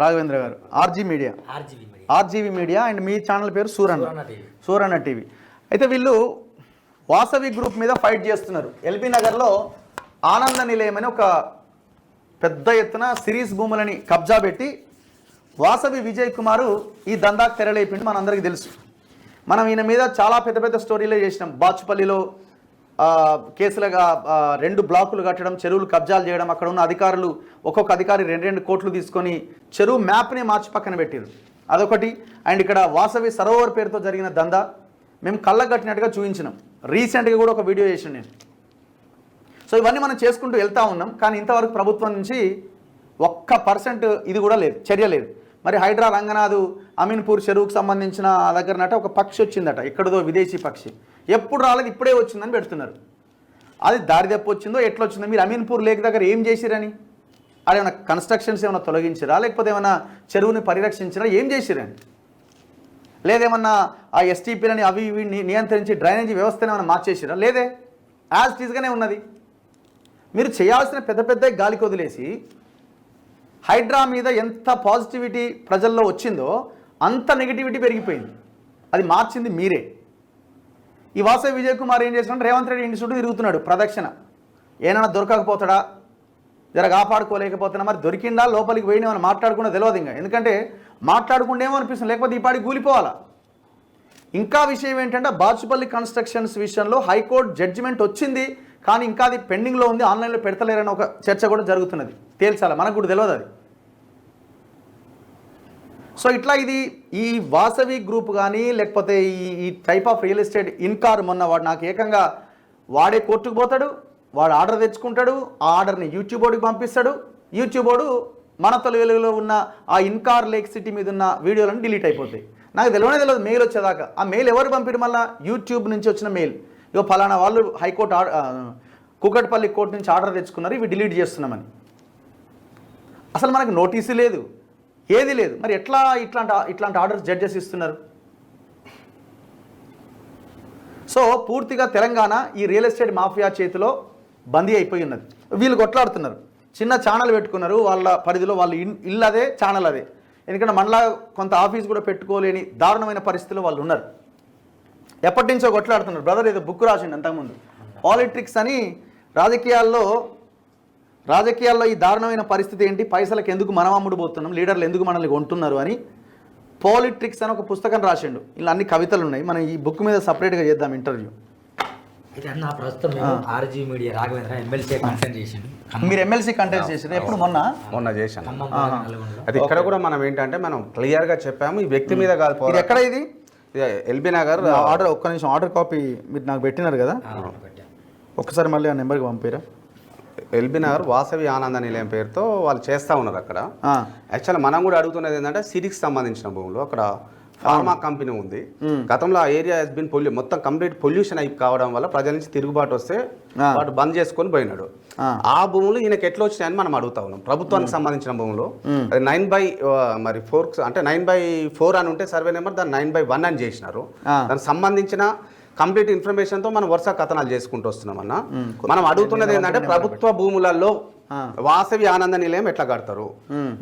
Raghavendra garu. RG media. RGV media and me channel పేరు Suranna. Suranna TV. అయితే వీళ్ళు Vasavi group మీద ఫైట్ చేస్తున్నారు. ఎల్బీ నగర్లో ఆనంద నిలయం అని ఒక పెద్ద ఎత్తున సిరీస్ భూములని కబ్జా పెట్టి వాసవి విజయ్ కుమారు ఈ దందాకు తెరలేపిండి మనందరికీ తెలుసు. మనం ఈయన మీద చాలా పెద్ద పెద్ద స్టోరీలే చేసినాం. బాచుపల్లిలో కేసులుగా రెండు బ్లాకులు కట్టడం చెరువులు కబ్జాలు చేయడం అక్కడ ఉన్న అధికారులు ఒక్కొక్క అధికారి రెండు రెండు కోట్లు తీసుకొని చెరువు మ్యాప్ని మార్చి పక్కన పెట్టారు. అదొకటి. అండ్ ఇక్కడ వాసవి సరోవర్ పేరుతో జరిగిన దందా. మేము కళ్ళకు కట్టినట్టుగా చూపించినాం. రీసెంట్గా కూడా ఒక వీడియో చేసాను నేను. సో ఇవన్నీ మనం చేసుకుంటూ వెళ్తూ ఉన్నాం. కానీ ఇంతవరకు ప్రభుత్వం నుంచి ఒక్క పర్సెంట్ ఇది కూడా లేదు. చర్య లేదు. మరి హైడ్రా రంగనాథ్ అమీన్పూర్ చెరువుకు సంబంధించిన ఆ దగ్గరనట ఒక పక్షి వచ్చిందట. ఎక్కడదో విదేశీ పక్షి. ఎప్పుడు రాలేదు ఇప్పుడే వచ్చిందని పెడుతున్నారు. అది దారి తప్పి వచ్చిందో ఎట్లా వచ్చిందో మీరు అమీన్పూర్ లేక్ దగ్గర ఏం చేసిరని? అది ఏమైనా కన్స్ట్రక్షన్స్ ఏమైనా తొలగించరా? లేకపోతే ఏమైనా చెరువుని పరిరక్షించినా ఏం చేసిరని లేదేమన్నా ఆ ఎస్టీపీలని అవి ఇవి నియంత్రించి డ్రైనేజీ వ్యవస్థను ఏమైనా మార్చేసిరా లేదే. యాజ్ టీజ్గానే ఉన్నది. మీరు చేయాల్సిన పెద్ద పెద్ద గాలికి వదిలేసి హైడ్రా మీద ఎంత పాజిటివిటీ ప్రజల్లో వచ్చిందో అంత నెగిటివిటీ పెరిగిపోయింది. అది మార్చింది మీరే. ఈ వాసవి విజయ్ కుమార్ ఏం చేసినట్టు రేవంత్ రెడ్డి ఇంటి చుట్టూ తిరుగుతున్నాడు ప్రదక్షిణ. ఏమైనా దొరకకపోతాడా? జర కాపాడుకోలేకపోతున్నా మరి దొరికిందా? లోపలికి పోయినామని మాట్లాడకుండా తెలియదు ఇంకా. ఎందుకంటే మాట్లాడుకుంటేమో అనిపిస్తుంది లేకపోతే ఈ పాడికి కూలిపోవాలా? ఇంకా విషయం ఏంటంటే బాచుపల్లి కన్స్ట్రక్షన్స్ విషయంలో హైకోర్టు జడ్జిమెంట్ వచ్చింది కానీ ఇంకా అది పెండింగ్లో ఉంది ఆన్లైన్లో పెడతలేరని ఒక చర్చ కూడా జరుగుతున్నది. తేల్చాలి? మనకు కూడా తెలియదు అది. సో ఇట్లా ఇది ఈ వాసవి గ్రూప్ కానీ లేకపోతే ఈ ఈ టైప్ ఆఫ్ రియల్ ఎస్టేట్ ఇన్కార్ మొన్న వాడు నాకు ఏకంగా వాడే కోర్టుకు పోతాడు వాడు ఆర్డర్ తెచ్చుకుంటాడు ఆ ఆర్డర్ని యూట్యూబ్ పంపిస్తాడు యూట్యూబ్ వాడు మన తొలి వెలుగులో ఉన్న ఆ ఇన్కార్ లేక్ సిటీ మీద ఉన్న వీడియోలను డిలీట్ అయిపోతాయి. నాకు తెలియనే తెలియదు మెయిల్ వచ్చేదాకా. ఆ మెయిల్ ఎవరు పంపించడం మళ్ళీ? యూట్యూబ్ నుంచి వచ్చిన మెయిల్ ఇగో ఫలానా వాళ్ళు హైకోర్టు ఆర్- కూకట్పల్లి కోర్టు నుంచి ఆర్డర్ తెచ్చుకున్నారు ఇవి డిలీట్ చేస్తున్నామని. అసలు మనకు నోటీసు లేదు. ఏది లేదు. మరి ఎట్లా ఇట్లాంటి ఇట్లాంటి ఆర్డర్స్ జడ్జెస్ ఇస్తున్నారు? సో పూర్తిగా తెలంగాణ ఈ రియల్ ఎస్టేట్ మాఫియా చేతిలో బందీ అయిపోయి ఉన్నది. వీళ్ళు కొట్లాడుతున్నారు. చిన్న ఛానల్ పెట్టుకున్నారు. వాళ్ళ పరిధిలో వాళ్ళ ఇల్లు అదే ఛానల్ అదే. ఎందుకంటే మనలా కొంత ఆఫీస్ కూడా పెట్టుకోలేని దారుణమైన పరిస్థితిలో వాళ్ళు ఉన్నారు. ఎప్పటి నుంచో కొట్లాడుతున్నారు. బ్రదర్ ఏదో బుక్ రాసిండు అంతకుముందు. పాలిటిక్స్ అని రాజకీయాల్లో రాజకీయాల్లో ఈ దారుణమైన పరిస్థితి ఏంటి? పైసలకు ఎందుకు మనం అమ్ముడు పోతున్నాం లీడర్లు ఎందుకు మనల్ని కొంటున్నారు అని పాలిట్రిక్స్ అని ఒక పుస్తకం రాసిండు. ఇలా అన్ని కవితలు ఉన్నాయి. మనం ఈ బుక్ మీద సపరేట్గా చేద్దాం ఇంటర్వ్యూ. అయితే అన్న ప్రస్తుతం మేము RG media Raghavendra MLC consult చేసిండు. మీరు ఎమ్మెల్సీ కంటెస్ట్ చేసారు ఎప్పుడు? మొన్న? మొన్న చేశాను. అది ఇక్కడ కూడా మనం ఏంటంటే మనం క్లియర్గా చెప్పాము. ఈ వ్యక్తి మీద కాదు. ఎక్కడ ఇది? ఎల్బీ నగర్. ఆర్డర్ ఒక్క నిమిషం ఆర్డర్ కాపీ మీరు నాకు పెట్టినారు కదా. ఒక్కసారి మళ్ళీ ఆ నెంబర్కి పంపిరా. ఎల్బీ నగర్ వాసవి ఆనంద నిలయం పేరుతో వాళ్ళు చేస్తా ఉన్నారు అక్కడ. యాక్చువల్ మనం కూడా అడుగుతున్నది ఏంటంటే సిరీస్ సంబంధించిన భూములు. అక్కడ ఫార్మా కంపెనీ ఉంది. గతంలో ఆ ఏరియా హెస్ బిన్ పొల్యూ మొత్తం కంప్లీట్ పొల్యూషన్ అయి కావడం వల్ల ప్రజల నుంచి తిరుగుబాటు వస్తే. వాడు బంద్ చేసుకొని పోయినాడు. ఆ. భూములు ఈయనకి ఎట్లా వచ్చినాయని మనం అడుగుతా ఉన్నాం. ప్రభుత్వానికి సంబంధించిన భూములు. అది నైన్ బై మరి ఫోర్ అంటే నైన్ బై ఫోర్ అని ఉంటే సర్వే నెంబర్ దాన్ని నైన్ బై వన్ అని చేసినారు. దానికి సంబంధించిన కంప్లీట్ ఇన్ఫర్మేషన్తో మనం వరుస కథనాలు చేసుకుంటూ వస్తున్నాం అన్న మనం అడుగుతున్నది ఏంటంటే ప్రభుత్వ భూములలో. వాసవి ఆనంద నిలయం ఎట్లా కడతారు?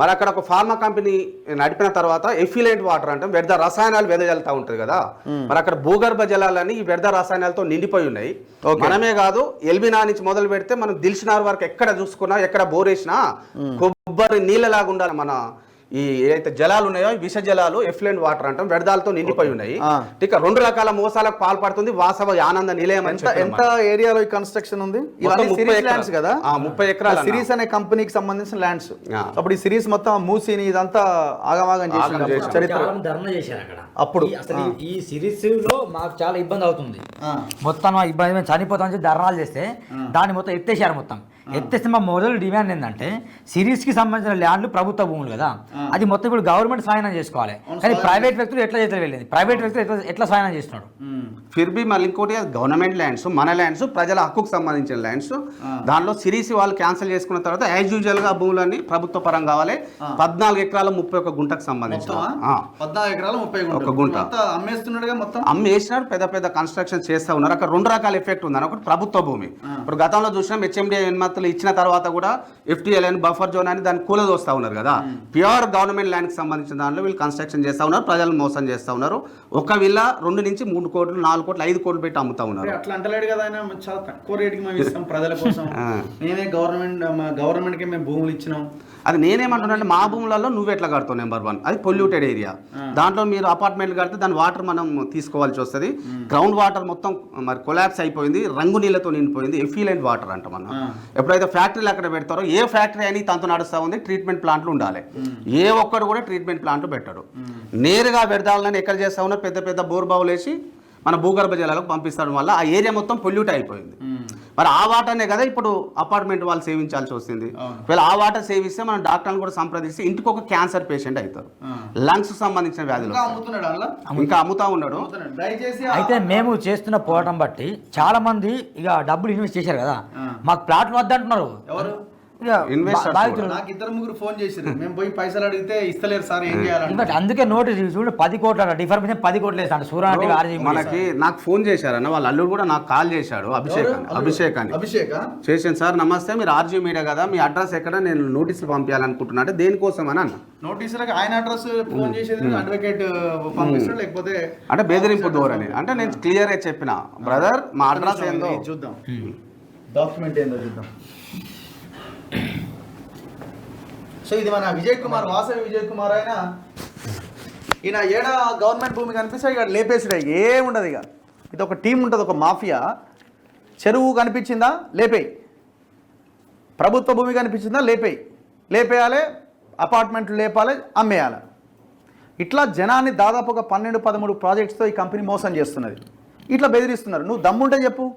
మరి అక్కడ ఒక ఫార్మా కంపెనీ నడిపిన తర్వాత ఎఫిలెంట్ వాటర్ అంటే వ్యర్థ రసాయనాలు వెదజల్తా ఉంటుంది కదా. మరి అక్కడ భూగర్భ జలాలని ఈ వ్యర్థ రసాయనాలతో నిండిపోయి ఉన్నాయి. మనమే కాదు ఎల్బినా నుంచి మొదలు పెడితే మనం దిల్సినార్ వరకు ఎక్కడ చూసుకున్నా ఎక్కడ బోరేసినా కొబ్బరి నీళ్ళలాగా ఉండాలి మన ఈ ఏదైతే జలాలు ఉన్నాయో విష జలాలు ఎఫ్లెంట్ వాటర్ అంటాం వ్యర్థాలతో నిండిపోయి ఉన్నాయి. ఇక రెండు రకాల మోసాలకు పాల్పడుతుంది వాసవ ఆనంద నిలయం ఎంత ఏరియాలో ఈ కన్స్ట్రక్షన్ ఉంది. ల్యాండ్స్ కదా ఆ, ముప్పై ఎకరాలు. సిరీస్ అనే కంపెనీకి సంబంధించిన ల్యాండ్స్. అప్పుడు ఈ సిరీస్ మొత్తం మూసిని ఇదంతా ఆగమాగం చేసి ఆగం చేశారు. చరిత్ర చాలా మంది ధర్నా చేశారు అక్కడ అప్పుడు. ఈ- అసలు ఈ- ఈ సిరీస్లో మాకు చాలా ఇబ్బంది అవుతుంది. మొత్తం ఇబ్బంది చెప్పి ధర్నాలు చేస్తే దాన్ని మొత్తం ఎత్తేసారు మొత్తం ఎత్తేస్తే మా మొదలు డిమాండ్ ఏంటంటే సిరీస్కి సంబంధించిన ల్యాండ్లు ప్రభుత్వ భూములు కదా. అది మొత్తం ఇప్పుడు గవర్నమెంట్ స్వాధీనం చేసుకోవాలి. కానీ ప్రైవేట్ వ్యక్తులు ఎట్లా చేతులు వెళ్ళింది ప్రైవేట్ వ్యక్తులు ఎట్లా ఎట్లా స్వాధీనం చేస్తున్నాడు ఫిర్ బి మళ్ళీ ఇంకోటి గవర్నమెంట్ ల్యాండ్స్ మన ల్యాండ్స్ ప్రజల హక్కుకు సంబంధించిన ల్యాండ్స్. దానిలో సిరీస్ వాళ్ళు క్యాన్సిల్ చేసుకున్న తర్వాత యాజ్ యూజువల్గా భూములన్నీ ప్రభుత్వ పరం కావాలి. పద్నాలుగు ఎకరాల ముప్పై ఒక గుంటకు సంబంధించిన. పద్నాలుగు ఎకరాలు ముప్పై ఒక గుంట. అమ్మేస్తున్నాడుగా మొత్తం? అమ్మి వేసినారు పెద్ద పెద్ద కన్స్ట్రక్షన్ చేస్తా ఉన్నారు. అక్కడ రెండు రకాల ఎఫెక్ట్ ఉంది ఒకటి ప్రభుత్వ భూమి. ఇప్పుడు గతంలో చూసినాం హెచ్ఎండి ఎన్మత్ అనుమతులు ఇచ్చిన తర్వాత కూడా ఎఫ్టీఎల్ అని బఫర్ జోన్ అని దాన్ని కూలదోస్తా ఉన్నారు కదా. ప్యూర్ గవర్నమెంట్ ల్యాండ్కి సంబంధించిన దాంట్లో వీళ్ళు కన్స్ట్రక్షన్ చేస్తా ఉన్నారు ప్రజలను మోసం చేస్తా ఉన్నారు. ఒక విల్ల రెండు నుంచి మూడు కోట్లు నాలుగు కోట్లు ఐదు కోట్లు పెట్టి అమ్ముతా ఉన్నారు. అట్లా అంటలేడు కదా ఆయన చాలా తక్కువ రేటుకి మేము ఇస్తాం ప్రజల కోసం. మేమే గవర్నమెంట్ మా గవర్నమెంట్కి మేము భూములు ఇచ్చినాం. అది నేనేమంటున్నానంటే మా భూములలో నువ్వు ఎట్లా కడతావు నెంబర్ వన్? అది పొల్యూటెడ్ ఏరియా. దాంట్లో మీరు అపార్ట్మెంట్ కడితే దాని వాటర్ మనం తీసుకోవాల్సి వస్తుంది. గ్రౌండ్ వాటర్ మొత్తం మరి కొలాప్స్ అయిపోయింది రంగు నీళ్ళతో నిండిపోయింది ఎఫిలెంట్ వాటర్ అంట మనం. ఎప్పుడైతే ఫ్యాక్టరీలు అక్కడ పెడతారో ఏ ఫ్యాక్టరీ అని తనతో నడుస్తూ ఉంది ట్రీట్మెంట్ ప్లాంట్లు ఉండాలి. ఏ ఒక్కడు కూడా ట్రీట్మెంట్ ప్లాంట్లు పెట్టాడు. నేరుగా వ్యర్థాలను ఎక్కడ చేస్తా ఉన్నారు పెద్ద పెద్ద బోర్ బావులు వేసి మన భూగర్భ జలాలకు పంపిస్తడం వల్ల ఆ ఏరియా మొత్తం పొల్యూట్ అయిపోయింది. మరి ఆ వాటర్నే కదా ఇప్పుడు అపార్ట్మెంట్ వాళ్ళు సేవించాల్సి వస్తుంది. ఒకవేళ ఆ వాటర్ సేవిస్తే మనం డాక్టర్ని కూడా సంప్రదిస్తే ఇంటికి ఒక క్యాన్సర్ పేషెంట్ అవుతారు. లంగ్స్ సంబంధించిన వ్యాధులు ఇంకా అమ్ముతా ఉన్నాడు. అయితే మేము చేస్తున్న పోరాటం బట్టి చాలా మంది ఇక డబ్బులు ఇన్వెస్ట్ చేశారు కదా. మాకు ప్లాట్లు వద్దంటున్నారు. ఎవరు? నాకు ఇద్దరు ముగ్గురు ఫోన్ మేము పోయి పైసలు అడిగితే ఇస్తలేరు సార్ ఏం అందుకే నోటీస్ చూడండి పది కోట్ల డిఫర్మేషన్ పది కోట్లు వేస్తాడు సూర్య టీవీ ఆర్జీ మనకి నాకు ఫోన్ చేశారన్న వాళ్ళ అల్లుడు కూడా నాకు కాల్ చేశాడు అభిషేక్ అభిషేక్ అని. అభిషేక్? చేసాను సార్ నమస్తే మీరు ఆర్జీ మీడియా కదా మీ అడ్రస్ ఎక్కడ నేను నోటీసులు పంపించాలనుకుంటున్నా అంటే దేనికోసం అని అన్న. నోటీసులకు ఆయన అడ్రస్ ఫోన్ చేసేది అడ్వకేట్ పంపిస్తాడు లేకపోతే అంటే బెదిరింపు ధోరణి. అంటే నేను క్లియర్గా చెప్పిన బ్రదర్ మా అడ్రస్ ఏందో? చూద్దాం. డాక్యుమెంట్ ఏందో చూద్దాం. సో ఇది మన విజయ్ కుమార్ వాసవి విజయ్ కుమార్ ఆయన. ఈయన ఏడ గవర్నమెంట్ భూమి కనిపిస్తే ఇక్కడ లేపేసిరా ఏముండదు ఇక. ఇది ఒక టీం ఉంటుంది ఒక మాఫియా. చెరువు కనిపించిందా? లేపేయి. ప్రభుత్వ భూమి కనిపించిందా? లేపేయి. లేపేయాలి అపార్ట్మెంట్లు లేపాలి అమ్మేయాలి. ఇట్లా జనాన్ని దాదాపు ఒక పన్నెండు పదమూడు ప్రాజెక్ట్స్తో ఈ కంపెనీ మోసం చేస్తున్నది. ఇట్లా బెదిరిస్తున్నారు. నువ్వు దమ్ముంటే చెప్పు.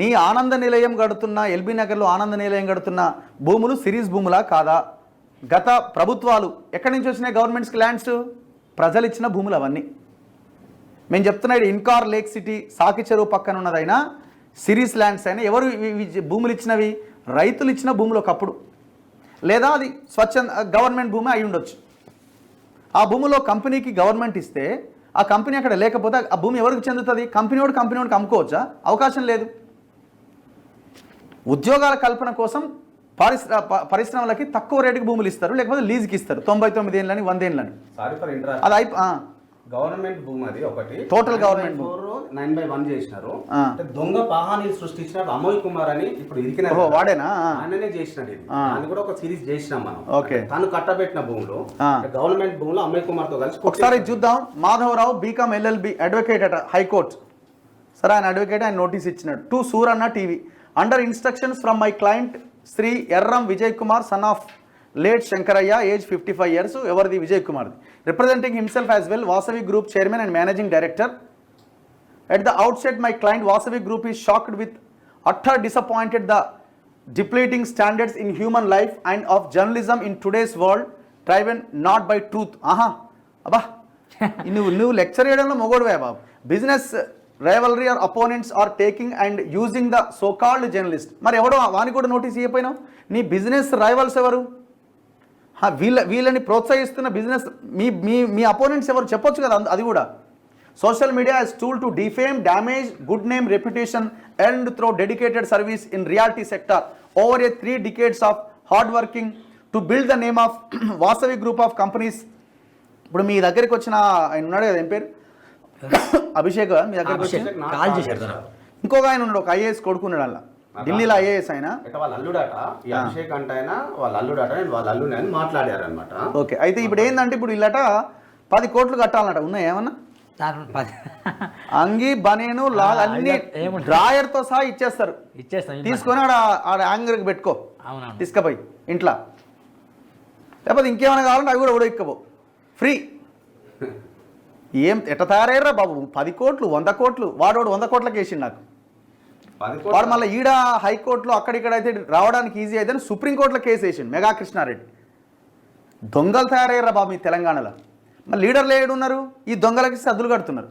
నీ ఆనంద నిలయం గడుతున్న ఎల్బీ నగర్లో ఆనంద నిలయం గడుతున్న భూములు సిరీస్ భూములా కాదా? గత ప్రభుత్వాలు ఎక్కడి నుంచి వచ్చినాయి? గవర్నమెంట్స్కి ల్యాండ్స్ ప్రజలు ఇచ్చిన భూములు అవన్నీ. మేము చెప్తున్నాడు ఇన్కార్ లేక్ సిటీ సాకి చెరువు పక్కన ఉన్నదైనా సిరీస్ ల్యాండ్స్ అయినా ఎవరు భూములు ఇచ్చినవి? రైతులు ఇచ్చిన భూములు ఒకప్పుడు. లేదా అది స్వచ్ఛంద గవర్నమెంట్ భూమి అయి ఉండొచ్చు. ఆ భూమిలో కంపెనీకి గవర్నమెంట్ ఇస్తే ఆ కంపెనీ అక్కడ లేకపోతే ఆ భూమి ఎవరికి చెందుతుంది? కంపెనీ వాడు కంపెనీ వాడికి అమ్ముకోవచ్చా? అవకాశం లేదు. ఉద్యోగాల కల్పన కోసం పరిశ్ర పరిశ్రమలకి తక్కువ రేటుకి భూములు ఇస్తారు లేకపోతే లీజుకి ఇస్తారు. తొంభై తొమ్మిది ఏళ్ళని వంద ఏళ్ళని సారీ ఫర్ అది అయిపో. గవర్నమెంట్ భూమి అది ఒకటి. Government భూమి. నైన్ బై వన్ చేసినారు. దొంగ పాహానీలు సృష్టించినాడు అమోయ్ కుమార్ అని ఇప్పుడు ఇరికిన వాడేనా. ఆయననే చేసినాడు ఇది. దాన్ని కూడా ఒక సిరీస్ చేసినాం మనం. ఓకే. తను కట్టబెట్టిన భూములు. గవర్నమెంట్ భూములు అమోయ్ కుమార్తో కలిసి ఒకసారి చూద్దాం. మాధవరావు బీకామ్ ఎల్ఎల్బి అడ్వకేట్ అట హైకోర్టు. సరే ఆయన అడ్వకేట్ ఆయన నోటీస్ ఇచ్చినాడు. To Suranna TV. Under instructions from my client Shri Erram Vijay Kumar son of late Shankaraiah age fifty five years ఎవరిది Vijay కుమార్ది representing himself as well Vasavi group chairman and managing director At the outset, my client Vasavi Group is shocked with utter disappointed the depleting standards in human life and of journalism in today's world, driven not by truth. ఆహా అబ్బా నువ్వు నువ్వు lecture చేయడంలో మొగోడువే బాబు business rivalry are opponents are taking and using the so called journalist. మరి ఎవడో వాని కూడా నోటీస్ ఇవ్వపోయినావు నీ బిజినెస్ రైవల్స్ ఎవరు? వీళ్ళ వీళ్ళని ప్రోత్సహిస్తున్న బిజినెస్ మీ మీ మీ అపోనెంట్స్ ఎవరు చెప్పొచ్చు కదా అది కూడా. Social media is tool to defame damage good name reputation and through dedicated service in reality sector. Over a three decades of hard working to build the name of Vasavi group of companies ఇప్పుడు మీ దగ్గరికి వచ్చిన ఆయన ఉన్నాడు కదా ఏం పేరు? అభిషేక్ మీ Abhishek call చేశారు. ఇంకొక ఆయన ఉన్నాడు ఒక ఐఏఎస్ కొడుకున్నాడు అలా ఢిల్లీలో ఐఏఎస్ ఆయన. వాళ్ళ అల్లుడట? ఈ అభిషేక్ అంటే ఆయన వాళ్ళ అల్లుడట నేను వాళ్ళ అల్లుని అని మాట్లాడారు అనమాట ఓకే అయితే ఇప్పుడు ఏంటంటే ఇప్పుడు ఇల్లట పది కోట్లు కట్టాలన్నట ఉన్నాయి ఏమన్నా? అంగి బనేను లాల్ అన్ని? డ్రాయర్తో సహా ఇచ్చేస్తారు. ఇచ్చేస్తాం ఇమ్మని. తీసుకొని ఆడ ఆడ యాంగర్కి పెట్టుకో. తీసుకపోయి ఇంట్లో. లేకపోతే ఇంకేమైనా కావాలంటే అవి కూడా కూడా ఇక్కబో ఫ్రీ. ఏం ఎట్ట తయారయ్యారా బాబు? పది కోట్లు వంద కోట్లు వాడోడు వంద కోట్లకి వేసిండు నాకు. వాడు మళ్ళీ ఈడ హైకోర్టులో అక్కడిక్కడ అయితే రావడానికి ఈజీ అయితే సుప్రీంకోర్టులో కేసు వేసిండు మెగా కృష్ణారెడ్డి. దొంగలు తయారయ్యారా బాబు మీ తెలంగాణలో. మళ్ళీ లీడర్లు ఏడు ఉన్నారు ఈ దొంగలకి సద్దులు కడుతున్నారు.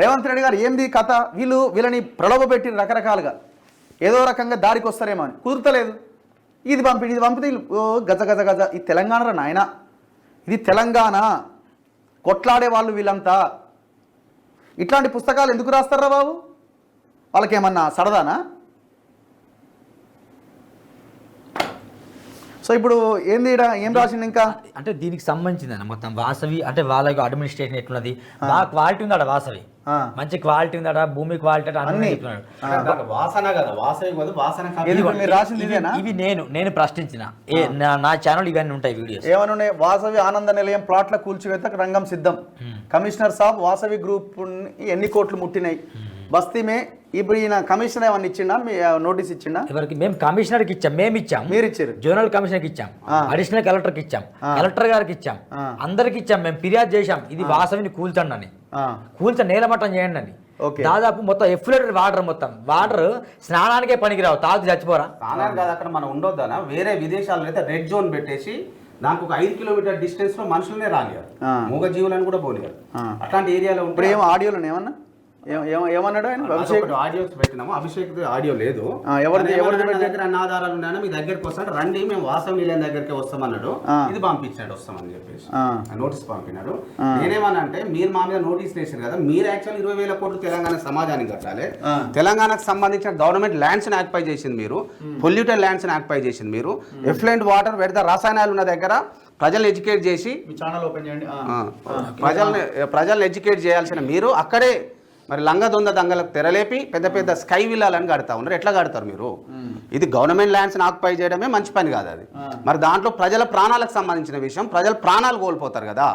రేవంత్ రెడ్డి గారు ఏంది కథ? వీళ్ళు వీళ్ళని ప్రలోభ పెట్టి రకరకాలుగా. ఏదో రకంగా దారికి వస్తారేమో అని. కుదురుతలేదు. ఇది పంపి ఇది పంపితే గజ గజ గజ. ఇది తెలంగాణ నాయన? ఇది తెలంగాణ. కొట్లాడే వాళ్ళు వీళ్ళంతా. ఇట్లాంటి పుస్తకాలు ఎందుకు రాస్తారా బాబు? వాళ్ళకేమన్నా సరదానా? సో ఇప్పుడు ఏంది ఏం రాసింది ఇంకా? అంటే దీనికి సంబంధించింది మొత్తం వాసవి అంటే వాళ్ళకి అడ్మినిస్ట్రేషన్ ఎట్లున్నది? బాగా క్వాలిటీ ఉంది వాసవి. మంచి క్వాలిటీ ఉందట భూమి క్వాలిటీ అట అన్ని. చెప్తున్నాడు. వాసన కదా వాసన రాసింది ఇవి- నేను నేను ప్రశ్నించిన. ఏ నా- నా ఛానల్ ఇవన్నీ ఉంటాయి వీడియోస్ ఏమనున్నాయి వాసవి ఆనంద నిలయం ప్లాట్ల కూల్చివేత రంగం సిద్ధం. కమిషనర్ సాబ్ వాసవి గ్రూప్ ఎన్ని కోట్లు ముట్టినాయి? బస్తీమే ఇప్పుడు ఈయన కమిషనర్ ఏమన్నా ఇచ్చిండా? మీ నోటీస్ ఇచ్చిండా? ఎవరికి? మేము కమిషనర్కి ఇచ్చాం మేము ఇచ్చాం. మీరు ఇచ్చారు. జోనల్ కమిషనర్కి ఇచ్చాం. అడిషనల్ కలెక్టర్కి ఇచ్చాం కలెక్టర్ గారికి ఇచ్చాం. అందరికి ఇచ్చాం మేము ఫిర్యాదు చేశాం. ఇది వాసవిని కూల్చండి అని. కూల్చ నేలమట్టం చేయండి అని. దాదాపు మొత్తం ఎఫ్లెటెడ్ వాటర్ మొత్తం. వాటర్ స్నానానికే పనికిరావు. తాగు చచ్చిపోరా. తానాలు కాదు అక్కడ మనం ఉండొద్దనా? వేరే విదేశాల్లో అయితే రెడ్ జోన్ పెట్టేసి నాకు ఒక ఐదు కిలోమీటర్ డిస్టెన్స్లో మనుషులనే ఆ. మూగ జీవులను కూడా ఆ. అట్లాంటి ఏరియాలో ఇప్పుడు ఉంటే ఏం ఆడియోలో ఏమన్నా? ఏమన్నాడు ఆయన? అభిషేక్ ఆడియోస్ పెట్టినాము. అభిషేక్ ఆడియో లేదు. ఎవరిది- ఎవరిది నా? దగ్గర అన్ని ఆధారాలు ఉన్నాయని మీ దగ్గరికి వస్తాడు. రండి మేము వాసవ నిలయం దగ్గరికి వస్తామన్నాడు. ఇది పంపించాడు వస్తామని చెప్పేసి. నోటీస్ పంపినాడు. అంటే మీరు మా మీద నోటీస్ వేసారు కదా మీరు యాక్చువల్ ఇరవై వేల కోట్లు తెలంగాణ సమాజానికి కట్టాలి. తెలంగాణకు సంబంధించిన గవర్నమెంట్ ల్యాండ్స్ ఆక్యుపై చేసింది మీరు. పొల్యూటెడ్ ల్యాండ్స్ ఆక్యుపై చేసింది మీరు. ఎఫ్లెంట్ వాటర్ పెడితే రసాయనాలు ఉన్న దగ్గర ప్రజలు ఎడ్యుకేట్ చేసి మీ ఛానల్ ఓపెన్ చేయండి. ప్రజల్ని ప్రజల్ని ఎడ్యుకేట్ చేయాల్సిన మీరు అక్కడే మరి లంగ దొంగ దంగలకు తెరలేపి పెద్ద పెద్ద స్కై విల్లాలని కడతా ఉన్నారు. ఎట్లా కడతారు మీరు? ఇది గవర్నమెంట్ ల్యాండ్స్ ఆక్యుపై చేయడమే మంచి పని కాదు అది. మరి దాంట్లో ప్రజల ప్రాణాలకు సంబంధించిన విషయం ప్రజల ప్రాణాలు కోల్పోతారు కదా.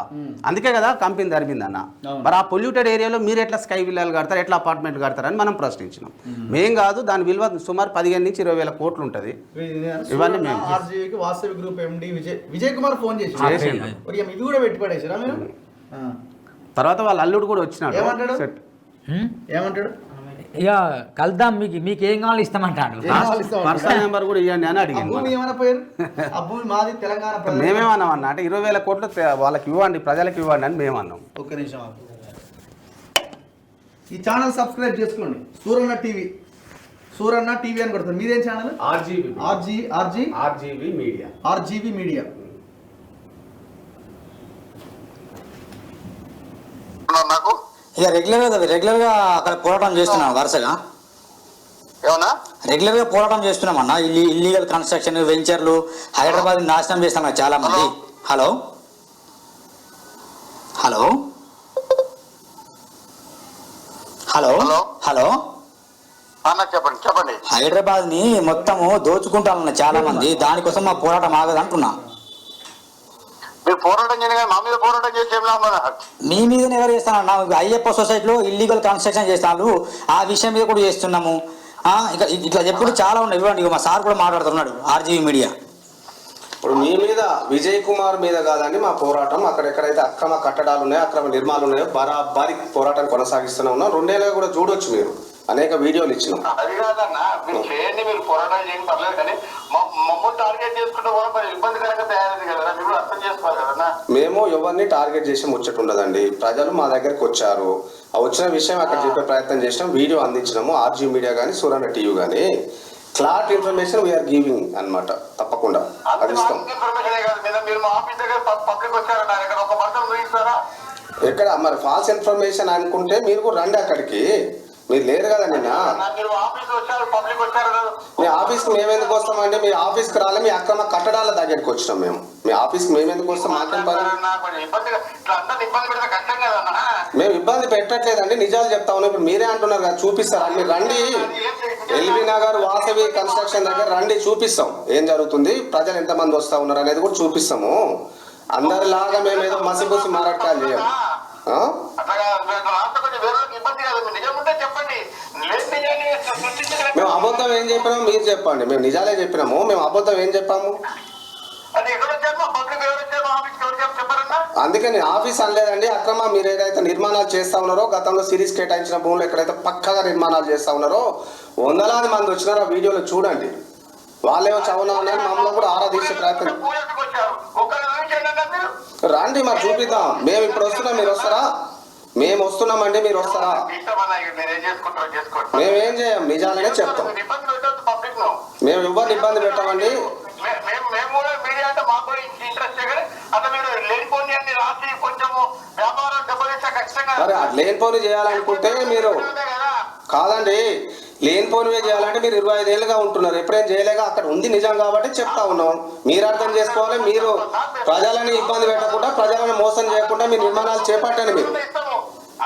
అందుకే కదా కంపెనీ జరిగిందన్న. మరి ఆ పొల్యూటెడ్ ఏరియాలో మీరు ఎట్లా స్కై విల్లాలు కడతారు ఎట్లా అపార్ట్మెంట్లు కడతారని మనం ప్రశ్నించినాం. మేం కాదు దాని విలువ సుమారు పదిహేను నుంచి ఇరవై వేల కోట్లు ఉంటుంది. ఇవన్నీ మేము ఆర్జీవికి వాస్తవిక group MD Vijay Vijay Kumar phone చేసి ఇవి కూడా మీరు. తర్వాత వాళ్ళ అల్లుడు కూడా వచ్చినాడు? సెట్? ఏమంటాడు? ఇక కలుద్దాం మీకు మీకు ఏం కావాలో ఇస్తామంటాడు? పర్సనల్ నెంబర్ కూడా ఇవ్వండి అని భూమి ఏమైనా పోయారు? ఆ భూమి మాది తెలంగాణ. మేమేమన్నాం అన్న అంటే ఇరవై వేల కోట్లు వాళ్ళకి ఇవ్వండి ప్రజలకు ఇవ్వండి అని మేము అన్నాం ఒక్క నిమిషం. ఈ ఛానల్ సబ్స్క్రైబ్ చేసుకోండి. సూరన్న టీవీ. సూరన్న టీవీ అని కొడతారు. మీదేం channel? RGB RG RG? RGB media. RGB media. నాకు ఇక రెగ్యులర్గా రెగ్యులర్గా అక్కడ పోరాటం చేస్తున్నాం వరుసగా. ఏమన్నా? రెగ్యులర్గా పోరాటం చేస్తున్నాం అన్న. ఇల్లి ఇల్లీగల్ కన్స్ట్రక్షన్ వెంచర్లు హైదరాబాద్ నాశనం చేస్తాం చాలా మంది హలో హలో హలో హలో. చెప్పండి చెప్పండి. హైదరాబాద్ని మొత్తము దోచుకుంటామన్న చాలా మంది దానికోసం మా పోరాటం ఆగదు అంటున్నా మీరు పోరాటం చేయని కానీ మా మీద పోరాటం చేసి? మీ మీద ఎవరు చేస్తానన్నా అయ్యప్ప సొసైటీలో ఇల్లీగల్ కన్స్ట్రక్షన్ చేస్తాను ఆ విషయం మీద కూడా చేస్తున్నాము. ఆ, ఇక ఇట్లా చెప్పుడు చాలా ఉన్నాయి. ఇవ్వండి మా సార్ కూడా మాట్లాడుతున్నాడు ఆర్జీవీ మీడియా. ఇప్పుడు మీ మీద విజయ్ కుమార్ మీద కాదండి మా పోరాటం. అక్కడెక్కడైతే అక్రమ కట్టడాలు ఉన్నాయో అక్రమ నిర్మాణాలు ఉన్నాయో బరాబరి పోరాటం కొనసాగిస్తూనే ఉన్నాం. రెండేళ్ళగా కూడా చూడొచ్చు మీరు. అనేక వీడియోలు ఇచ్చినాం. అది కాదన్న మీరు చేయండి మీరు పోరాటం చేయండి పర్లేదు కానీ మా- మమ్మల్ని టార్గెట్ చేసుకుంటే కూడా మరి ఇబ్బందికరంగా తయారైంది కదా మీరు అర్థం చేసుకోవాలి కదన్నా. మేము ఎవరిని టార్గెట్ చేసి ముచ్చట ఉండదండి. ప్రజలు మా దగ్గరికి వచ్చారు. ఆ వచ్చిన విషయం అక్కడ చెప్పే ప్రయత్నం చేసినాం వీడియో అందించినాము ఆర్జీ మీడియా కానీ సూరన్న టీవీ కానీ క్లాట్ ఇన్ఫర్మేషన్ వీఆర్ గివింగ్ అన్నమాట తప్పకుండా. అది ఇస్తాం. ఎక్కడ మరి ఫాల్స్ ఇన్ఫర్మేషన్ అనుకుంటే మీరు కూడా రండి అక్కడికి. మీరు లేరు కదా నిన్న? మీ ఆఫీస్కి మేము ఎందుకు వస్తామంటే మీ ఆఫీస్కి రాలే మీ అక్రమ కట్టడాల దగ్గరికి వచ్చినాం మేము. మీ ఆఫీస్కి మేము ఎందుకు వస్తాం? మాకేం పని? మేము ఇబ్బంది పెట్టట్లేదండి నిజాలు చెప్తా ఉన్నాం. ఇప్పుడు మీరే అంటున్నారు కదా చూపిస్తారా? మీరు రండి. ఎల్బీ నగర్ వాసవి కన్స్ట్రక్షన్ దగ్గర రండి చూపిస్తాం. ఏం జరుగుతుంది? ప్రజలు ఎంతమంది వస్తా ఉన్నారు అనేది కూడా చూపిస్తాము. అందరిలాగా మేము ఏదో మసిపూసి మారట్కాలు చేయం ఆ? అట్లాగా రాష్ట్ర కొంచెం వేరే వాళ్ళకి ఇబ్బంది కాదు మీరు నిజం ఉంటే చెప్పండి లేదు నిజాన్ని సృష్టించగల మేము అబద్ధం ఏం చెప్పినాము మీరు చెప్పండి. మేము నిజాలే చెప్పినాము. మేము అబద్ధం ఏం చెప్పాము? అందుకే నేను ఆఫీస్ అనలేదండి. అక్రమ మీరు ఏదైతే నిర్మాణాలు చేస్తా ఉన్నారో గతంలో సిరీస్ కేటాయించిన భూములు ఎక్కడైతే పక్కగా నిర్మాణాలు చేస్తా ఉన్నారో వందలాది మంది వచ్చినారో ఆ వీడియోలో చూడండి. వాళ్ళేమో చవునా ఉన్నారని మమ్మల్ని కూడా ఆరా తీసే ప్రయత్నం. రండి మరి చూపిద్దాం. మేము ఇప్పుడు వస్తున్నాం. మీరు వస్తారా? మేము వస్తున్నామండి మీరు వస్తారా? మేమేం చేయం? నిజాలనే చెప్తాం. మేము ఎవరిని ఇబ్బంది పెట్టామండి. మీరు లేనిపోని చేయాలనుకుంటే మీరు కాదండి లేనిపోనివే చేయాలంటే మీరు ఇరవై ఐదేళ్ళుగా ఉంటున్నారు. ఎప్పుడేం చేయలేక అక్కడ ఉంది నిజం కాబట్టి చెప్తా ఉన్నాం. మీరు అర్థం చేసుకోవాలి మీరు ప్రజలని ఇబ్బంది పెట్టకుండా ప్రజలను మోసం చేయకుండా మీ నిర్మాణాలు చేపట్టండి మీరు.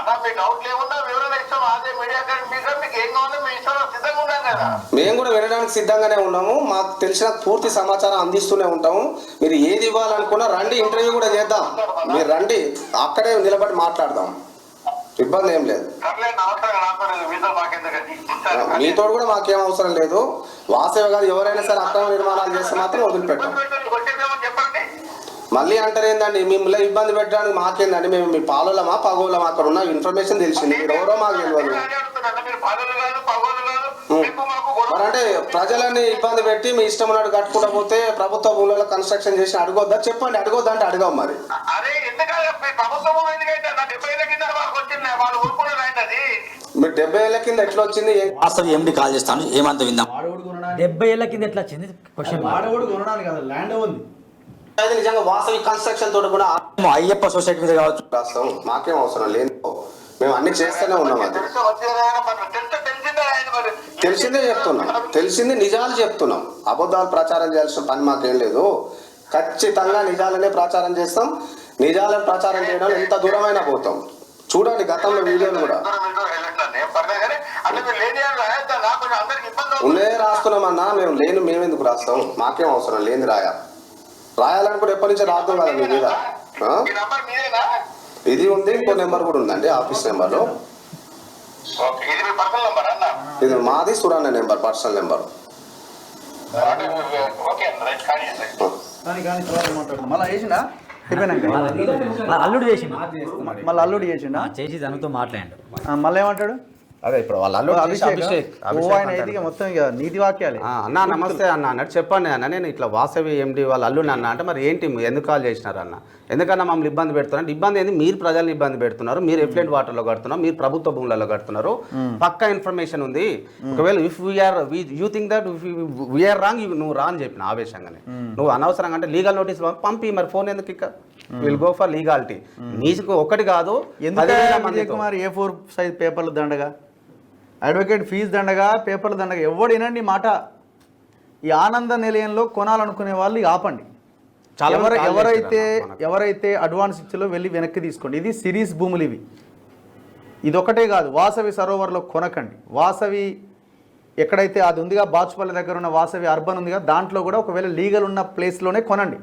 అన్నా మీ డౌట్ లేకుండా వివరణ ఇస్తాము అదే మీడియా మీకు మీకు ఏం కావాలో మీ ఇష్టం సిద్ధంగా ఉన్నాం కదా. మేము కూడా వినడానికి సిద్ధంగానే ఉన్నాము. మాకు తెలిసిన పూర్తి సమాచారం అందిస్తూనే ఉంటాము. మీరు ఏది ఇవ్వాలనుకున్నా రండి ఇంటర్వ్యూ కూడా చేద్దాం. మీరు రండి అక్కడే నిలబడి మాట్లాడదాం. ఇబ్బంది ఏం లేదు. మీతో కూడా మాకేం అవసరం లేదు. వాసవి కాదు ఎవరైనా సరే అక్రమ నిర్మాణాలు చేస్తే మాత్రం వదిలిపెట్టాం. మళ్ళీ అంటారు ఏందండి? మిమ్మల్ని ఇబ్బంది పెట్టడానికి మాకేందండి? మేము మీ పాలోలమా పగోలమా? అక్కడ ఉన్న ఇన్ఫర్మేషన్ తెలిసింది. మీరు ఎవరో మాకు తెలియదు. మీరు అంటే ప్రజలని ఇబ్బంది పెట్టి మీ ఇష్టం ఉన్నట్టు కట్టుకుంటా పోతే ప్రభుత్వ భూములలో కన్స్ట్రక్షన్ చేసి అడగొద్దా? చెప్పండి అడగొద్దా అంటే అడగం మరి. మీరు డెబ్బై ఏళ్ళ కింద ఎట్లా వచ్చింది? వాస్తవ ఎండి కాల్ చేస్తాను? ఏమంత విందాం. డెబ్బై ఏళ్ళ కింద ఎట్లా వచ్చింది? క్వశ్చన్ కొనడానికి కదా ల్యాండ్ ఉంది. అది నిజంగా వాసవి కన్స్ట్రక్షన్ తోటి కూడా అయ్యప్ప సొసైటీ మీద కావచ్చు. రాస్తాం మాకేం అవసరం లేదు. మేము అన్ని చేస్తూనే ఉన్నాం అది. తెలిసిందే చెప్తున్నాం. తెలిసింది నిజాలు చెప్తున్నాం. అబద్ధాలు ప్రచారం చేయాల్సిన పని మాకేం లేదు. ఖచ్చితంగా నిజాలనే ప్రచారం చేస్తాం. నిజాలను ప్రచారం చేయడం ఎంత దూరమైనా పోతాం. చూడండి గతంలో వీడియోలు కూడా. ఉన్నదే రాస్తున్నామన్నా మేము లేని మేమెందుకు రాస్తాం? మాకేం అవసరం లేని రాయ. రాయాలనుకుంటే ఎప్పటి నుంచో రాద్దాం కదా మీ మీద. ఇది ఉంది ఇంకో నెంబర్ కూడా ఉందండి ఆఫీస్ నెంబర్. ఓకే ఇది మీ పర్సనల్ నంబర్ అన్న? ఇది మాది సురాన్న నెంబర్ పర్సనల్ నెంబర్. మళ్ళీ అల్లుడు చేసిండు. మళ్ళీ అల్లుడు చేసిండా? ఆ, చేసి తనతో మాట్లాడు మళ్ళీ ఏమంటాడు? అదే ఇప్పుడు వాళ్ళ అభిషేక్ మొత్తం ఇక నీతి వాక్యాలే. అన్న నమస్తే అన్న అన్నట్టు చెప్పండి అన్న నేను ఇట్లా వాసవి ఎండి వాళ్ళ అల్లుని అన్న అంటే మరి ఏంటి ఎందుకు కాల్ చేసినారు అన్న? ఎందుకన్నా మమ్మల్ని ఇబ్బంది పెడుతున్నారు? ఇబ్బంది ఏంది? మీరు ప్రజల్ని ఇబ్బంది పెడుతున్నారు. మీరు ఎఫ్లెంట్ వాటర్లో కడుతున్నారు. మీరు ప్రభుత్వ భూములలో కడుతున్నారు. పక్కా ఇన్ఫర్మేషన్ ఉంది. ఒకవేళ if we are you think that we are wrong నువ్వు రా అని చెప్పిన ఆవేశంగానే. నువ్వు అనవసరంగా అంటే లీగల్ నోటీస్ పంపి మరి ఫోన్ ఎందుకు ఇక? విల్ గో ఫర్ లీగాలిటీ నీకు ఒకటి కాదు ఎందుకు ఏ ఫోర్ సైజ్ పేపర్లు దండగా? అడ్వకేట్ ఫీజు దండగా పేపర్లు దండగా ఎవడు వినండి మాట? ఈ ఆనంద నిలయంలో కొనాలనుకునే వాళ్ళు ఆపండి. చాలా ఎవరైతే. ఎవరైతే అడ్వాన్స్ ఇచ్చారో వెళ్ళి వెనక్కి తీసుకోండి. ఇది సిరీస్ భూములు ఇవి. ఇదొకటే కాదు వాసవి సరోవర్లో కొనకండి. వాసవి ఎక్కడైతే అది ఉందిగా బాచుపల్లి దగ్గర ఉన్న వాసవి అర్బన్ ఉందిగా దాంట్లో కూడా ఒకవేళ లీగల్ ఉన్న ప్లేస్లోనే కొనండి.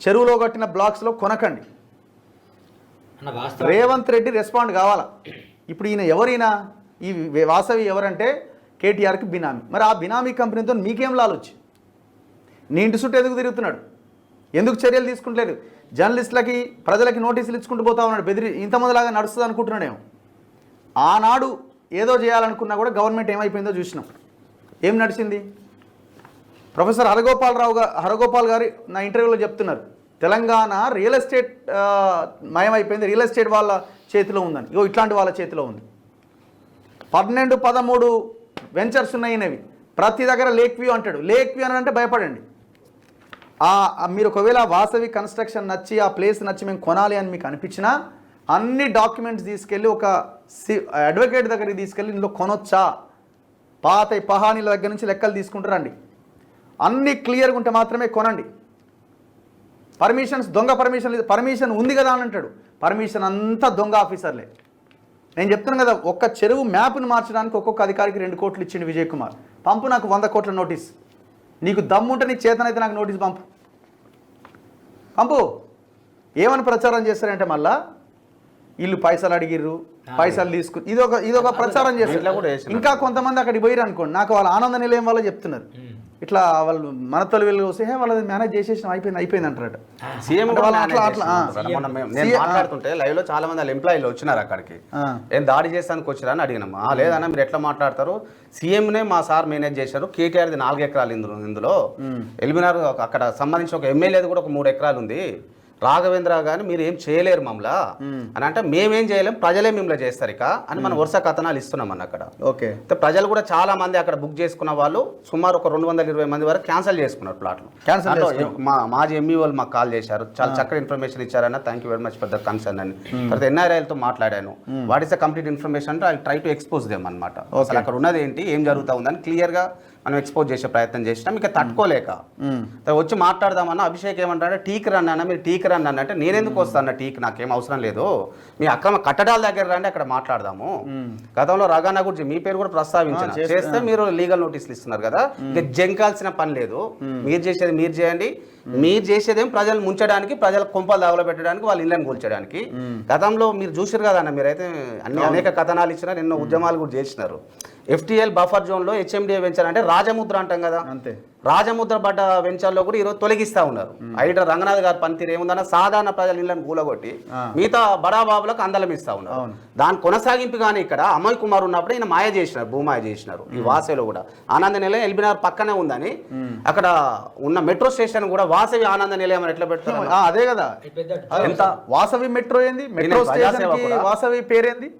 చెరువులో కట్టిన బ్లాక్స్లో కొనకండి. అన్న వాస్తవం. రేవంత్ రెడ్డి రెస్పాండ్ కావాలా? ఇప్పుడు ఈయన ఎవరైనా? ఈ వాసవి ఎవరంటే కేటీఆర్కి బినామీ. మరి ఆ బినామీ కంపెనీతో మీకేం లాలొచ్చి నీ ఇంటి చుట్టూ ఎందుకు తిరుగుతున్నాడు? ఎందుకు చర్యలు తీసుకుంటలేదు? జర్నలిస్టులకి ప్రజలకి నోటీసులు ఇచ్చుకుంటూ పోతా ఉన్నాడు బెదిరి ఇంతమందిలాగా నడుస్తుంది అనుకుంటున్నాడేమో ఆనాడు ఏదో చేయాలనుకున్నా కూడా గవర్నమెంట్ ఏమైపోయిందో చూసినాం. ఏం నడిచింది? ప్రొఫెసర్ హరగోపాలరావు గారు హరగోపాల్ గారు నా ఇంటర్వ్యూలో చెప్తున్నారు. తెలంగాణ రియల్ ఎస్టేట్ మయమైపోయింది. రియల్ ఎస్టేట్ వాళ్ళ చేతిలో ఉందని. ఇగో ఇట్లాంటి వాళ్ళ చేతిలో ఉంది. పన్నెండు పదమూడు వెంచర్స్ ఉన్నాయినవి. ప్రతి దగ్గర లేక్ వ్యూ అంటాడు. లేక్ వ్యూ అని అంటే భయపడండి మీరు ఒకవేళ వాసవి కన్స్ట్రక్షన్ నచ్చి ఆ ప్లేస్ నచ్చి మేము కొనాలి అని మీకు అనిపించినా అన్ని డాక్యుమెంట్స్ తీసుకెళ్ళి ఒక సి అడ్వకేట్ దగ్గరికి తీసుకెళ్ళి ఇందులో కొనొచ్చా? పాత పహానీల దగ్గర నుంచి లెక్కలు తీసుకుంటారండి అన్ని క్లియర్గా ఉంటే మాత్రమే కొనండి. పర్మిషన్స్ దొంగ పర్మిషన్ లేదు. పర్మిషన్ ఉంది కదా అని అంటాడు. పర్మిషన్ అంతా దొంగ ఆఫీసర్లే నేను చెప్తున్నాను కదా ఒక్క చెరువు మ్యాప్ని మార్చడానికి ఒక్కొక్క అధికారికి రెండు కోట్లు ఇచ్చిండు విజయ్ కుమార్. పంపు నాకు వంద కోట్ల నోటీస్. నీకు దమ్ముంటే నీకు చేతనైతే నాకు నోటీస్ పంపు. పంపు ఏమని ప్రచారం చేస్తారంటే మళ్ళా వీళ్ళు పైసలు అడిగిర్రు పైసలు తీసుకు ఇది ఒక ఇది ఒక ప్రచారం చేస్తారు. ఇంకా కొంతమంది అక్కడికి పోయిరు అనుకోండి నాకు వాళ్ళ ఆనంద నిలయం వల్ల చెప్తున్నారు. ఇట్లా వాళ్ళు మన తొలి వస్తే "హే, వాళ్ళది మేనేజ్ చేసేసిన అయిపోయింది అయిపోయింది అంటారట. సీఎం అంటే వాళ్ళు అట్లా నేను మాట్లాడుతుంటే లైవ్లో చాలా మంది వాళ్ళ ఎంప్లాయీలు వచ్చినారు అక్కడికి. ఏం దాడి చేస్తానికి వచ్చిరా అని అడిగినాం. "ఆ, లేదన్నా మీరు ఎట్లా మాట్లాడతారు? సీఎంనే మా సార్ మేనేజ్ చేశారు. కేటీఆర్ది నాలుగు ఎకరాలు ఇందులో ఇందులో. ఎలిమినార్ అక్కడ సంబంధించి ఒక ఎమ్మెల్యేది కూడా ఒక మూడు ఎకరాలు ఉంది. రాఘవేంద్ర గాని మీరు ఏం చేయలేరు మమ్మల్ని అని అంటే మేమేం చేయలేం ప్రజలే మిమ్మల్ని చేస్తారు ఇక అని మనం వరుస కథనాలు ఇస్తున్నాం అన్న అక్కడ. ఓకే. ప్రజలు కూడా చాలా మంది అక్కడ బుక్ చేసుకున్న వాళ్ళు సుమారు ఒక రెండు వందల ఇరవై మంది వరకు క్యాన్సిల్ చేసుకున్నారు ప్లాట్లు. చేసుకున్నారు. మా మాజీ ఎంఈ వాళ్ళు మాకు కాల్ చేశారు. చాలా చక్కటి information ఇచ్చారన్న. Thank you very much for the concern అని. తర్వాత ఎన్ఆర్ఐలతో మాట్లాడాను. What is the complete information అంటే I try to expose them అనమాట అసలు అక్కడ ఉన్నది ఏంటి ఏం జరుగుతా ఉందని క్లియర్గా మనం ఎక్స్పోజ్ చేసే ప్రయత్నం చేసినాం ఇక తట్టుకోలేక. వచ్చి మాట్లాడదామన్న అభిషేక్ ఏమంటాడంటే టీక్ రన్ అన్న మీరు టీక్ రన్ అన్న అంటే నేనెందుకు వస్తాను టీక్? నాకేం అవసరం లేదు. మీ అక్రమ కట్టడాల దగ్గర రండి అక్కడ మాట్లాడదాము. గతంలో రగానా గురించి మీ పేరు కూడా ప్రస్తావించిన. చేస్తే. మీరు లీగల్ నోటీసులు ఇస్తున్నారు కదా. ఇక జంకాల్సిన పని లేదు. మీరు చేసేది మీరు చేయండి. మీరు చేసేదేం ప్రజలు ముంచడానికి ప్రజల కొంపలు దాగులో పెట్టడానికి వాళ్ళ ఇళ్ళని కూల్చడానికి. గతంలో మీరు చూసారు కదా అన్న మీరైతే అన్ని అనేక కథనాలు ఇచ్చినారు ఎన్నో ఉద్యమాలు కూడా చేసినారు. ఎఫ్టీఎల్ బఫర్ జోన్లో హెచ్ఎండిఏ వెంచర్ అంటే రాజముద్ర అంటాం కదా. అంతే. రాజముద్ర పడ్డ వెంచర్లో కూడా ఈరోజు తొలగిస్తా ఉన్నారు. ఐడ రంగనాథ్ గారి పనితీరు ఏముందన్న సాధారణ ప్రజల ఇళ్ళని కూలగొట్టి మిగతా బడాబాబులకు అందలం ఇస్తా ఉన్నారు. దాని కొనసాగింపుగానే ఇక్కడ అమయ్ కుమార్ ఉన్నప్పుడు ఈయన మాయ చేసినారు భూమాయ చేసినారు ఈ వాసవిలో కూడా. ఆనంద నిలయం ఎల్బినార్ పక్కనే ఉందని అక్కడ ఉన్న మెట్రో స్టేషన్ కూడా వాసవి ఆనంద నిలయం అని ఎట్లా పెడతారు అదే కదా. ఎంత? వాసవి మెట్రో ఏంది? Metro station. వాసవి పేరేంది?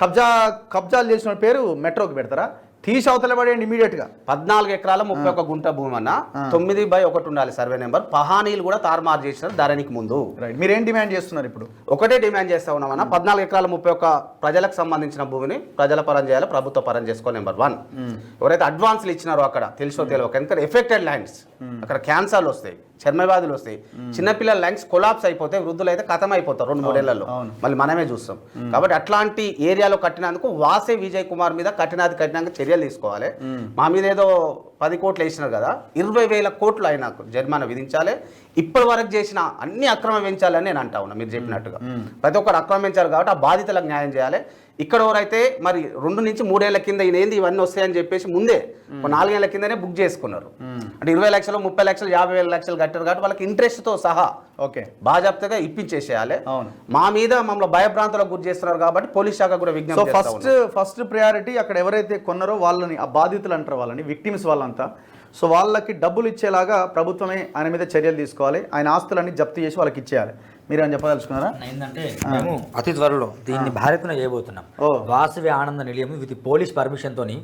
కబ్జా కబ్జాలు చేసిన పేరు మెట్రోకి పెడతారా? తీసి అవతల పడేయండి ఇమీడియట్గా. పద్నాలుగు ఎకరాల ముప్పై ఒక గుంట భూమి అన్న. తొమ్మిది బై ఒకటి ఉండాలి సర్వే నెంబర్. పహానీలు కూడా తారుమారు చేసినారు ధరణికి ముందు. మీరేం డిమాండ్ చేస్తున్నారు ఇప్పుడు? ఒకటే డిమాండ్ చేస్తా ఉన్నామన్న పద్నాలుగు ఎకరాల ముప్పై ఒక్క ప్రజలకు సంబంధించిన భూమిని ప్రజల పరం చేయాలి ప్రభుత్వ పరం చేసుకో నెంబర్ వన్. ఎవరైతే అడ్వాన్స్లు ఇచ్చినారో అక్కడ తెలుసో తెలియక ఎందుకంటే ఎఫెక్టెడ్ ల్యాండ్స్ అక్కడ క్యాన్సర్లు వస్తాయి చర్మవ్యాధులు వస్తాయి. చిన్నపిల్లల ల్యాండ్స్ కొలాప్స్ అయిపోతే వృద్ధులు అయితే కథం అయిపోతారు రెండు మూడేళ్ళలో. మళ్ళీ మనమే చూస్తాం. కాబట్టి అట్లాంటి ఏరియాలో కట్టినందుకు వాసే విజయ్ కుమార్ మీద కఠినాది కఠినంగా చర్యలు తీసుకోవాలి. మా మీద ఏదో పది కోట్లు వేసినారు కదా ఇరవై వేల కోట్లు ఆయనకు జరిమానా విధించాలి. ఇప్పటి వరకు చేసిన అన్ని అక్రమ పెంచాలని నేను అంటా ఉన్నా మీరు చెప్పినట్టుగా. ప్రతి ఒక్కరు అక్రమం పెంచారు కాబట్టి ఆ బాధితులకు న్యాయం చేయాలి. ఇక్కడ ఎవరైతే మరి రెండు నుంచి మూడేళ్ళ కింద ఈయన ఏంది ఇవన్నీ వస్తాయని చెప్పేసి ముందే నాలుగేళ్ళ కిందనే బుక్ చేసుకున్నారు. అంటే ఇరవై లక్షలు ముప్పై లక్షలు యాభై వేల లక్షలు కట్టారు కాబట్టి వాళ్ళకి ఇంట్రెస్ట్తో సహా ఓకే. బాజాప్తగా ఇప్పించేసేయాలి. మా మీద మమ్మల్ని భయభ్రాంతులకు గురి చేస్తున్నారు కాబట్టి పోలీస్ శాఖ కూడా విజ్ఞప్తి ఫస్ట్. ఫస్ట్ ప్రయారిటీ అక్కడ ఎవరైతే కొన్నారో వాళ్ళని ఆ బాధితులు అంటారు వాళ్ళని విక్టిమ్స్ వాళ్ళంతా. సో వాళ్ళకి డబ్బులు ఇచ్చేలాగా ప్రభుత్వమే ఆయన మీద చర్యలు తీసుకోవాలి. ఆయన ఆస్తులన్నీ జప్తు చేసి వాళ్ళకి ఇచ్చేయాలి. మీరేమైనా చెప్పదలుచుకున్నారా? ఏంటంటే మేము అతి త్వరలో దీన్ని భారత్లో చేయబోతున్నాం. వాసవి ఆనంద నిలయం విత్ పోలీస్ పర్మిషన్ తోని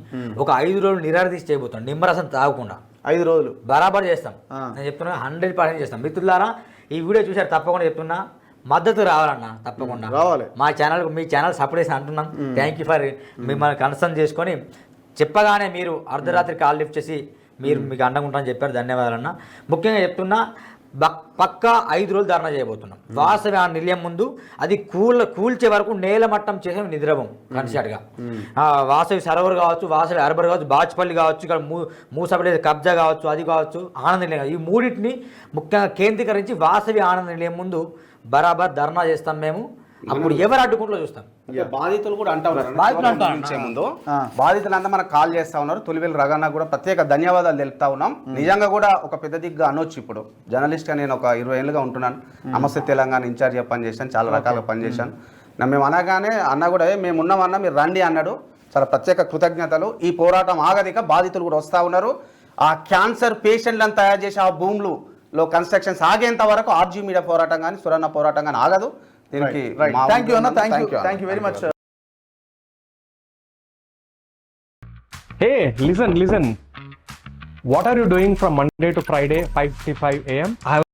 ఒక ఐదు రోజులు నిరాదీసి చేయబోతున్నాం. నిమ్మరసం తాగకుండా. ఐదు రోజులు. బరాబర్ చేస్తాం. నేను చెప్తున్నా హండ్రెడ్ పర్సెంట్ చేస్తాం. మిత్రులారా ఈ వీడియో చూసారు తప్పకుండా చెప్తున్నా. మద్దతు రావాలన్న తప్పకుండా. రావాలి. మా ఛానల్ మీ ఛానల్ సపోర్ట్ చేసి అంటున్నాం. థ్యాంక్ యూ ఫర్ మిమ్మల్ని కన్సర్న్ చేసుకొని చెప్పగానే మీరు అర్ధరాత్రి కాల్ లిఫ్ట్ చేసి మీరు మీకు అండగా ఉంటారని చెప్పారు. ధన్యవాదాలన్న. ముఖ్యంగా చెప్తున్నా పక్కా ఐదు రోజులు ధర్నా చేయబోతున్నాం. వాసవి ఆ నిలయం ముందు అది కూల్ కూల్చే వరకు నేల మట్టం చేసే నిద్రవం కన్సర్ట్గా. వాసవి సరోవర్ కావచ్చు వాసవి అర్బర్ కావచ్చు బాచ్పల్లి కావచ్చు ఇక్కడ మూ మూసపల్లి కబ్జా కావచ్చు అది కావచ్చు ఆనంద నిలయం. ఈ మూడింటిని ముఖ్యంగా కేంద్రీకరించి వాసవి ఆనంద నిలయం ముందు బరాబర్ ధర్నా చేస్తాం మేము. అప్పుడు ఎవరు అడ్డుకుంటూ చూస్తాం అంటే బాధితులు కూడా అంటా ఉన్నారు. ముందు. బాధితులంతా మనకు కాల్ చేస్తా ఉన్నారు. తొలివేలు రగన్న కూడా ప్రత్యేక ధన్యవాదాలు తెలుపుతా ఉన్నాం. నిజంగా కూడా ఒక పెద్ద దిగ్గా అనొచ్చు ఇప్పుడు. జర్నలిస్ట్గా నేను ఒక ఇరవై ఏళ్ళుగా ఉంటున్నాను. నమస్తే తెలంగాణ ఇన్ఛార్జిగా పనిచేశాను. చాలా రకాలుగా పనిచేశాను. నా మేము అనగానే అన్న కూడా "ఏ, మేము ఉన్నామన్నా మీరు రండి అన్నాడు. చాలా ప్రత్యేక కృతజ్ఞతలు. ఈ పోరాటం ఆగదిక బాధితులు కూడా వస్తా ఉన్నారు. ఆ క్యాన్సర్ పేషెంట్లను తయారు చేసే ఆ భూములు లో కన్స్ట్రక్షన్స్ ఆగేంత వరకు ఆర్జీ మీడియా పోరాటం కానీ సురన్న పోరాటం కానీ ఆగదు. దీనికి థ్యాంక్ యూ అన్న థ్యాంక్ యూ Thank you అన్న. Thank you very much Hey, listen, listen. What are you doing from Monday to Friday, 5:55 a.m.? I have